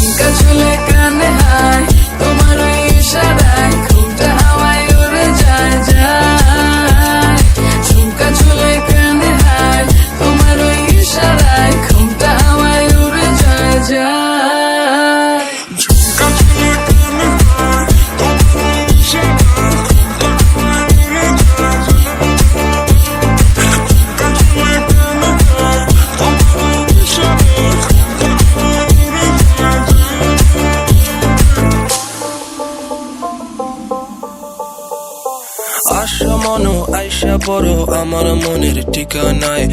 চুলে কানে হায় আসা মনো আইসা বড় আমার মনের ঠিকানায়।